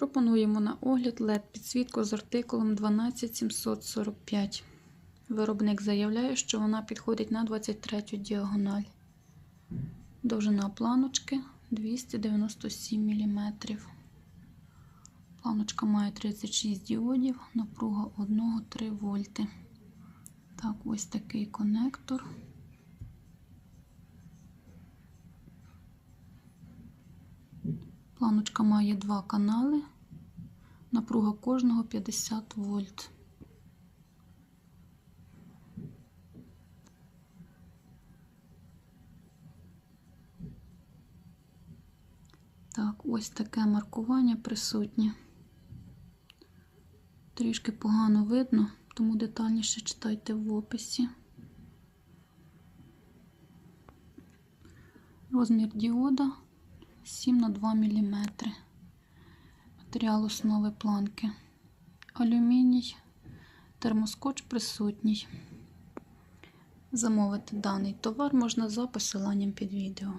Пропонуємо на огляд LED підсвітку з артикулом 12745. Виробник заявляє, що вона підходить на 23 діагональ. Довжина планочки 297 мм. Планочка має 36 діодів, напруга 1-3 вольти. Так, ось такий конектор. Планочка має два канали. Напруга кожного 50 вольт. Так, ось таке маркування присутнє. Трішки погано видно, тому детальніше читайте в описі. Розмір діода 7 на 2 мм. Матеріал основи планки. Алюміній, термоскоч присутній. Замовити даний товар можна за посиланням під відео.